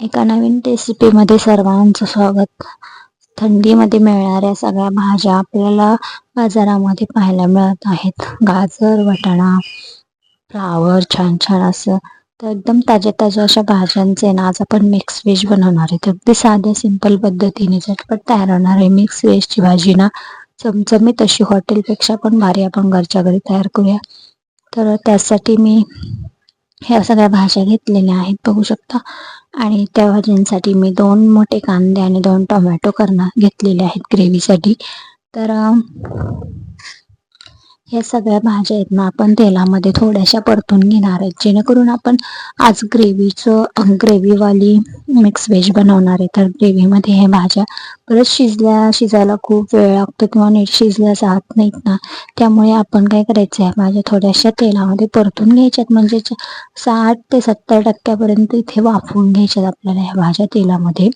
एका नवीन रेसिपीमध्ये सर्वांचं स्वागत. थंडीमध्ये मिळणाऱ्या सगळ्या भाज्या आपल्याला बाजारामध्ये पाहायला मिळत आहेत. गाजर वाटाणा फ्लावर छान छान असं. तर एकदम ताज्या ताज्या अशा भाज्यांचे ना आज आपण मिक्स व्हेज बनवणार आहे तर अगदी साध्या सिंपल पद्धतीने झटपट तयार होणार आहे मिक्स व्हेजची भाजी ना. चमचमीत अशी हॉटेलपेक्षा पण भारी आपण घरच्या घरी तयार करूया. तर त्यासाठी मी ह्या सगळ्या भाज्या घेतलेल्या आहेत बघू शकता. आणि त्या भाज्यांसाठी मी दोन मोठे कांदे आणि दोन टोमॅटो करणार घेतलेले आहेत ग्रेव्हीसाठी तर या ह्या सगळ्या भाज्या आहेत ना आपण तेलामध्ये थोड्याशा परतून घेणार आहेत जेणेकरून आपण आज ग्रेव्हीचं ग्रेव्हीवाली मिक्स व्हेज बनवणार आहे. तर ग्रेव्हीमध्ये हे भाज्या परत शिजल्या शिजायला खूप वेळ लागतो किंवा नीट शिजल्या जात नाहीत ना त्यामुळे आपण काय करायचं आहे भाज्या थोड्याशा तेलामध्ये परतून घ्यायच्यात म्हणजे साठ ते सत्तर टक्क्यापर्यंत इथे वाफवून घ्यायच्यात आपल्याला ह्या भाज्या तेलामध्ये.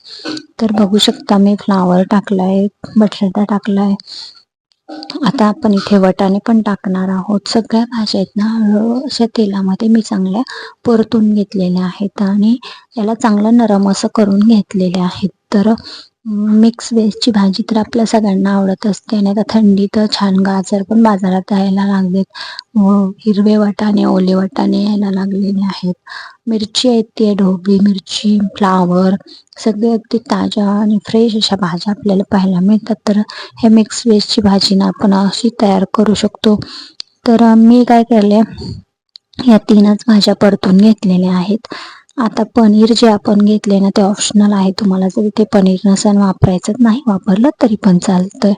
तर बघू शकता मी फ्लावर टाकलाय बटाटा टाकलाय आता आपण इथे वटाणे पण टाकणार आहोत. सगळ्या भाज्या आहेत ना हळूहळू अशा तेलामध्ये मी चांगल्या परतून घेतलेल्या आहेत आणि याला चांगलं नरम असं करून घेतलेले आहेत. तर मिक्स वेजची भाजी तर आपल्या सगळ्यांना आवडत असते. आणि आता तर छान गाजर पण बाजारात यायला लागलेत. व हिरवे वाटाणे ओले वाटाणे यायला लागलेले आहेत. मिरची आहेत ती ढोबळी मिरची फ्लावर सगळे अगदी ताज्या आणि फ्रेश अशा भाज्या आपल्याला पाहायला मिळतात. तर हे मिक्स वेजची भाजी ना आपण अशी तयार करू शकतो. तर मी काय केले या तीनच भाज्या परतून घेतलेल्या आहेत. आता पनीर जे आपण घेतले ना ते ऑप्शनल आहे. तुम्हाला जर इथे पनीर नसेल वापरायचं नाही वापरलं तरी पण चालतंय.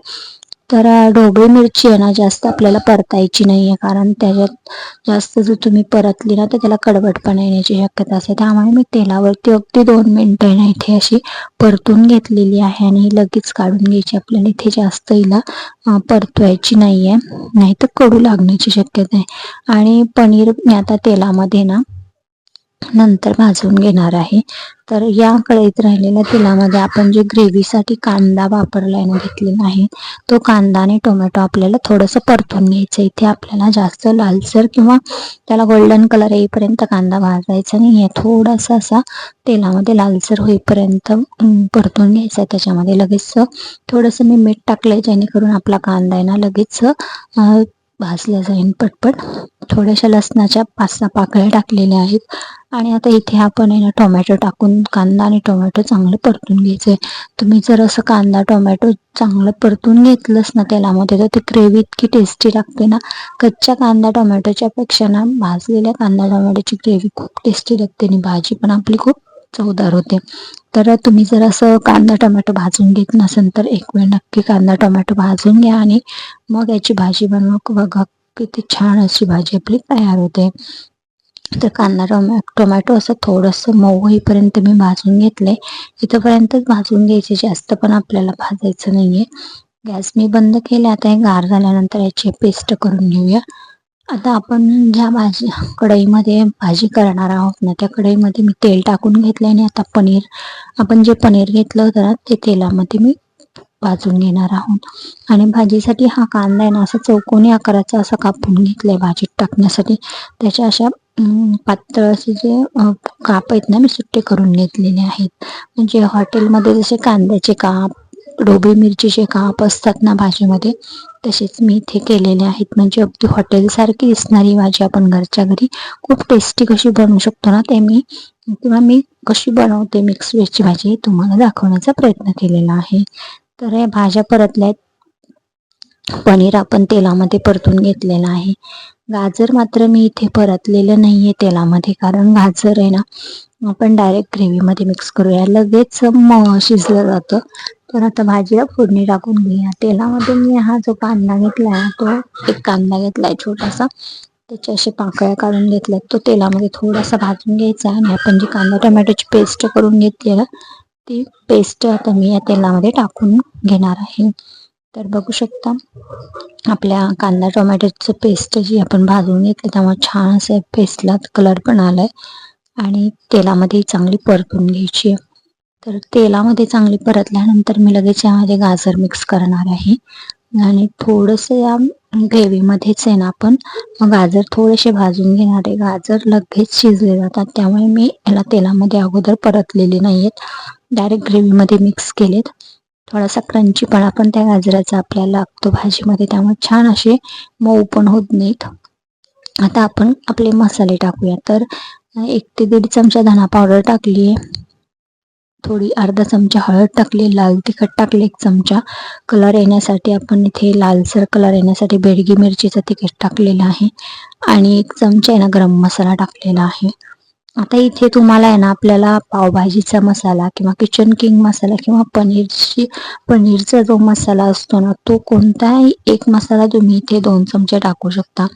तर ढोबळी मिरची आहे ना जास्त आपल्याला परतायची नाही आहे कारण त्याच्यात जास्त जर तुम्ही परतली ना तर त्याला कडवटपणा येण्याची शक्यता असते. त्यामुळे मी तेलावरती अगदी दोन मिनटं आहे ना इथे अशी परतून घेतलेली आहे. आणि लगेच काढून घ्यायची आपल्याला. इथे जास्त हिला परतवायची नाही आहे नाही तर कडू लागण्याची शक्यता आहे. आणि पनीर मी आता तेलामध्ये ना नंतर भाजून घेणार आहे. तर या कढईत राहिलेल्या तेलामध्ये आपण जे ग्रेव्हीसाठी कांदा वापरलाय ना घेतलेला आहे तो कांदा आणि टोमॅटो आपल्याला थोडंसं परतून घ्यायचं इथे आपल्याला जास्त लालसर किंवा त्याला गोल्डन कलर येईपर्यंत कांदा भाजायचा नाही. आहे थोडासा असा तेलामध्ये लालसर होईपर्यंत परतून घ्यायचा आहे. त्याच्यामध्ये लगेच थोडंसं मी मीठ टाकलंय जेणेकरून आपला कांदा आहे ना लगेच भाजला जाईल पटपट. थोड्याशा लसणाच्या पाच सहा पाकळ्या टाकलेल्या आहेत. आणि आता इथे आपण आहे ना टोमॅटो टाकून कांदा आणि टोमॅटो चांगलं परतून घ्यायचं आहे तुम्ही जर असं कांदा टोमॅटो चांगलं परतून घेतलंच ना तेलामध्ये तर ती ग्रेव्ही इतकी टेस्टी लागते ना. कच्च्या कांदा टोमॅटोच्या पेक्षा ना भाजलेल्या कांदा टोमॅटोची ग्रेव्ही खूप टेस्टी लागते आणि भाजी पण आपली खूप चवदार होते. तर तुम्ही जर असं कांदा टोमॅटो भाजून घेत नसेल तर एक वेळ नक्की कांदा टोमॅटो भाजून घ्या आणि मग याची भाजी बनवा. बघा किती छान अशी भाजी आपली तयार होते. तर कांदा टोमॅ टोमॅटो असं थोडंसं मऊ होईपर्यंत मी भाजून घेतले इथंपर्यंतच भाजून घ्यायचे जास्त पण आपल्याला भाजायचं नाहीये. गॅस मी बंद केला आता हे गार झाल्यानंतर याची पेस्ट करून घेऊया. आता आपण ज्या भाजी कढईमध्ये भाजी करणार आहोत ना त्या कढईमध्ये मी तेल टाकून घेतलं आणि आता पनीर आपण जे पनीर घेतलं होतं ना ते तेलामध्ये मी भाजून घेणार आहोत. आणि भाजीसाठी हा कांदा आहे ना असा चौकोनी आकाराचा असा कापून घेतलाय भाजीत टाकण्यासाठी. त्याच्या अशा पातळ असे जे काप आहेत ना मी सुट्टे करून घेतलेले आहेत. म्हणजे हॉटेलमध्ये जसे कांद्याचे काप डोबी मिरचीचे काप असतात ना भाजीमध्ये तसेच मी इथे केलेले आहेत. म्हणजे अगदी हॉटेलसारखी दिसणारी भाजी आपण घरच्या घरी खूप टेस्टी कशी बनवू शकतो ना ते मी किंवा मी कशी बनवते मिक्स व्हेजची भाजी हे तुम्हाला दाखवण्याचा प्रयत्न केलेला आहे. तर या भाज्या परतल्या आहेत पनीर आपण तेलामध्ये परतून घेतलेलं आहे. गाजर मात्र मी इथे परतलेलं नाही आहे तेलामध्ये कारण गाजर आहे ना आपण डायरेक्ट ग्रेव्हीमध्ये मिक्स करूया. लगेच म शिजलं जातं. तर आता भाजीला फोडणी टाकून घेऊया. तेलामध्ये मी हा जो कांदा घेतलाय तो एक कांदा घेतलाय छोटासा. त्याचे असे पाकळ्या काढून घेतल्यात. तो तेलामध्ये थोडासा भाजून घ्यायचा आणि आपण जी कांदा टोमॅटोची पेस्ट करून घेतली ना ती पेस्ट आता मी या तेलामध्ये टाकून घेणार आहे. तर बघू शकता आपल्या कांदा टोमॅटोचं पेस्ट जी आपण भाजून घेतली त्यामुळे छान असं पेस्टला कलर पण आलाय आणि तेलामध्ये चांगली परतून घ्यायची आहे. तर तेलामध्ये चांगली परतल्यानंतर मी लगेच यामध्ये गाजर मिक्स करणार आहे. आणि थोडंसं या ग्रेव्हीमध्येच आहे ना आपण गाजर थोडेसे भाजून घेणार आहे. गाजर लगेच शिजले जातात. त्यामुळे मी याला तेलामध्ये अगोदर परतलेले नाही आहेत डायरेक्ट ग्रेव्हीमध्ये मिक्स केलेत. थोडासा क्रंचीपणा पण त्या गाजराचा आपल्याला लागतो भाजीमध्ये. त्यामुळे छान असे मऊ पण होत नाहीत. आता आपण आपले मसाले टाकूया. तर एक ते दीड चमचा धना पावडर टाकली आहे थोडी अर्धा चमचा हळद टाकली लाल तिखट टाकले एक चमचा कलर येण्यासाठी आपण इथे लालसर कलर येण्यासाठी बेडगी मिरचीचं तिखट टाकलेलं आहे आणि एक चमचा आहे ना गरम मसाला टाकलेला आहे. आता इथे तुम्हाला आहे ना आपल्याला पावभाजीचा मसाला किंवा किचन किंग मसाला किंवा पनीरची पनीरचा जो मसाला असतो ना तो कोणताही एक मसाला तुम्ही इथे दोन चमचे टाकू शकता.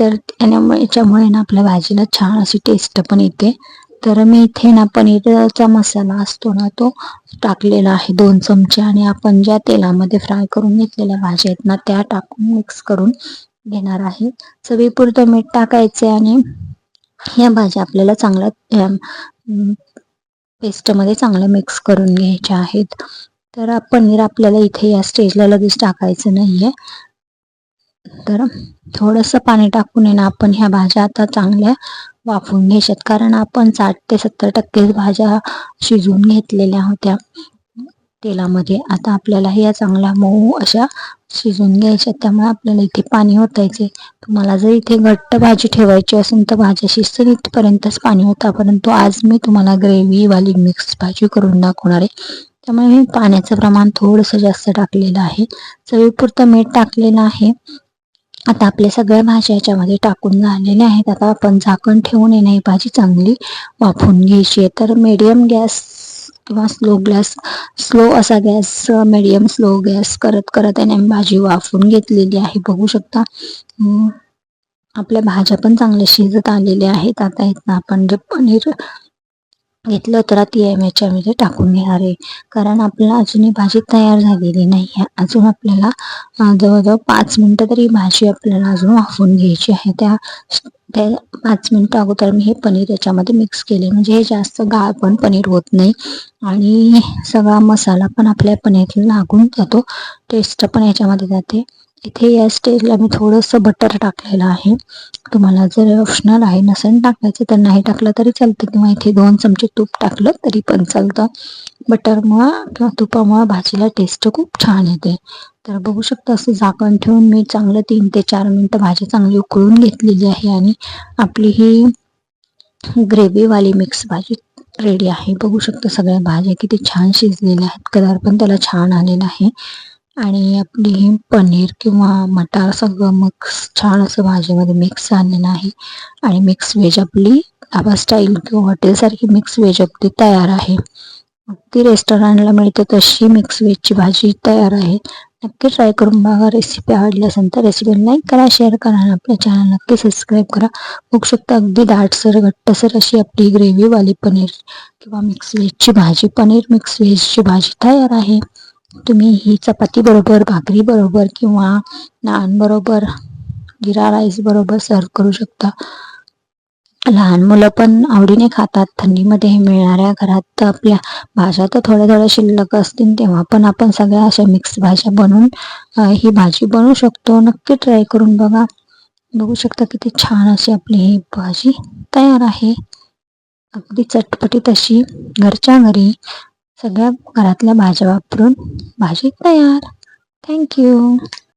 तर याच्यामुळे ना आपल्या भाजीला छान अशी टेस्ट पण येते. तर मी इथे ना पनीरचा मसाला असतो ना तो टाकलेला आहे दोन चमचे आणि आपण ज्या तेलामध्ये फ्राय करून घेतलेल्या भाज्या आहेत ना त्या टाकून मिक्स करून घेणार आहे. चवीपुरतं मीठ टाकायचे आणि या भाज्या आपल्याला चांगल्या पेस्टमध्ये चांगलं मिक्स करून घ्यायच्या आहेत. तर पनीर आपल्याला इथे या स्टेजला लगेच टाकायचं नाहीये. तर थोडंसं पाणी टाकून ना आपण ह्या भाज्या आता चांगल्या वाफवून घ्यायच्यात. कारण आपण साठ ते सत्तर टक्के भाज्या शिजवून घेतलेल्या होत्या तेलामध्ये. आता आपल्याला ह्या चांगल्या मऊ अशा शिजून घ्यायच्या त्यामुळे आपल्याला इथे पाणी ओतायचे तुम्हाला जर इथे घट्ट भाजी ठेवायची असेल तर भाज्या शिजतील इथपर्यंतच पाणी होता परंतु आज मी तुम्हाला ग्रेव्हीवाली मिक्स भाजी करून दाखवणार आहे. त्यामुळे मी पाण्याचं प्रमाण थोडंसं जास्त टाकलेलं आहे. चवीपुरतं मीठ टाकलेलं आहे. आता आपल्या सगळ्या भाज्या याच्यामध्ये टाकून झालेल्या आहेत. आता आपण झाकण ठेवून येणे ही भाजी चांगली वाफवून घ्यायची आहे. तर मीडियम गॅस किंवा स्लो गॅस स्लो असा गॅस मीडियम स्लो गॅस करत करत याने भाजी वाफून घेतलेली आहे. बघू शकता आपल्या भाज्या पण चांगल्या शिजत आलेल्या आहेत. आता इथनं आपण जे पनीर घेतलं तर ती एम याच्यामध्ये टाकून घेणार आहे. कारण आपल्याला अजूनही भाजी तयार झालेली नाही आहे. अजून आपल्याला जवळजवळ पाच मिनटं तरी भाजी आपल्याला अजून वाफवून घ्यायची आहे. त्या त्या पाच मिनटं अगोदर मी हे पनीर याच्यामध्ये मिक्स केले. म्हणजे हे जास्त गाळ पण पनीर होत नाही. आणि सगळा मसाला पण आपल्या पनीरला लागून जातो. टेस्ट पण याच्यामध्ये जाते. इथे या स्टेजला मी थोडंसं बटर टाकलेलं आहे. तुम्हाला जर ऑप्शनल आहे नसेल टाकायचं तर नाही टाकलं तरी चालतं. किंवा इथे दोन चमचे तूप टाकलं तरी पण चालतं. बटरमुळं किंवा तुपामुळं भाजीला टेस्ट खूप छान येते. तर बघू शकता असं झाकण ठेवून मी चांगलं तीन ते चार मिनटं भाजी चांगली उकळून घेतलेली आहे आणि आपली ही ग्रेव्हीवाली मिक्स भाजी रेडी आहे. बघू शकता सगळ्या भाज्या किती छान शिजलेल्या आहेत. कलर पण त्याला छान आलेला आहे. आणि आपली ही पनीर किंवा मटार सगळं मिक्स छान असं भाजीमध्ये मिक्स झालेलं आहे आणि मिक्स वेज आपली आबा स्टाईल किंवा हॉटेलसारखी मिक्स वेज आपली तयार आहे. ती रेस्टॉरंटला मिळते तशी मिक्स वेजची भाजी तयार आहे. नक्की ट्राय करून बघा रेसिपी आवडली असेल तर रेसिपी लाईक करा शेअर करा आणि आपल्या चॅनल नक्की सबस्क्राईब करा. बघू शकता अगदी दाटसर घट्टसर अशी आपली ग्रेव्हीवाली पनीर किंवा मिक्स वेजची भाजी पनीर मिक्स वेजची भाजी तयार आहे. तुम्ही ही चपाती बरोबर भाकरी बरोबर किंवा नान बरोबर जिरा राईस बरोबर सर्व करू शकता. लहान मुलं पण आवडीने खातात. थंडीमध्ये हे मिळणाऱ्या घरात आपल्या भाज्या तर थोड्या थोड्या शिल्लक असतील तेव्हा पण आपण सगळ्या अशा मिक्स भाज्या बनवून ही भाजी बनवू शकतो. नक्की ट्राय करून बघा. बघू शकता किती छान अशी आपली ही भाजी तयार आहे. अगदी चटपटीत अशी घरच्या घरी सगळ्या घरातल्या भाज्या वापरून भाजी तयार. थँक्यू